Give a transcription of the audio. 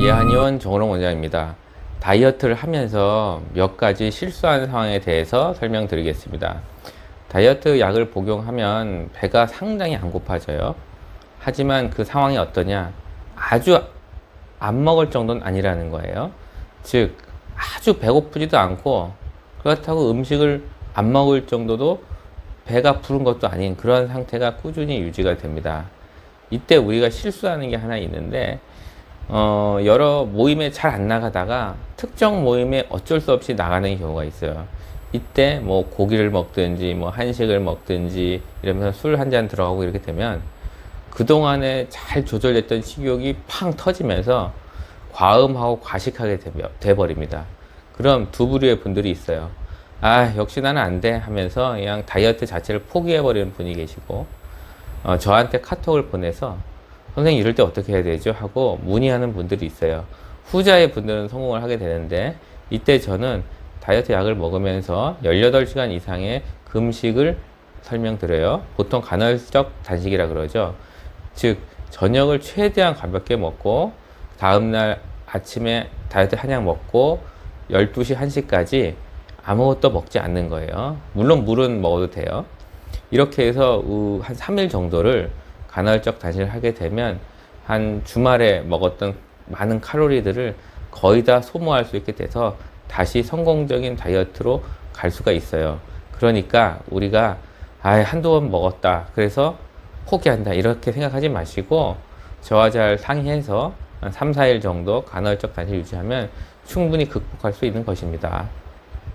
이한의원 정호롱 원장입니다. 다이어트를 하면서 몇 가지 실수한 상황에 대해서 설명드리겠습니다. 다이어트 약을 복용하면 배가 상당히 안 고파져요. 하지만 그 상황이 어떠냐? 아주 안 먹을 정도는 아니라는 거예요. 즉, 아주 배고프지도 않고 그렇다고 음식을 안 먹을 정도도 배가 부른 것도 아닌 그런 상태가 꾸준히 유지가 됩니다. 이때 우리가 실수하는 게 하나 있는데 어, 여러 모임에 잘 안 나가다가 특정 모임에 어쩔 수 없이 나가는 경우가 있어요. 이때 뭐 고기를 먹든지 뭐 한식을 먹든지 이러면서 술 한 잔 들어가고 이렇게 되면 그동안에 잘 조절됐던 식욕이 팡 터지면서 과음하고 과식하게 돼- 돼버립니다. 그럼 두 부류의 분들이 있어요. 아, 역시 나는 안 돼 하면서 그냥 다이어트 자체를 포기해버리는 분이 계시고, 어, 저한테 카톡을 보내서 선생님 이럴 때 어떻게 해야 되죠? 하고 문의하는 분들이 있어요. 후자의 분들은 성공을 하게 되는데 이때 저는 다이어트 약을 먹으면서 18시간 이상의 금식을 설명드려요. 보통 간헐적 단식이라 그러죠. 즉 저녁을 최대한 가볍게 먹고 다음날 아침에 다이어트 한약 먹고 12시 1시까지 아무것도 먹지 않는 거예요. 물론 물은 먹어도 돼요. 이렇게 해서 우- 한 3일 정도를 간헐적 단식을 하게 되면 한 주말에 먹었던 많은 칼로리들을 거의 다 소모할 수 있게 돼서 다시 성공적인 다이어트로 갈 수가 있어요. 그러니까 우리가 아, 한두 번 먹었다. 그래서 포기한다. 이렇게 생각하지 마시고 저와 잘 상의해서 한 3, 4일 정도 간헐적 단식 유지하면 충분히 극복할 수 있는 것입니다.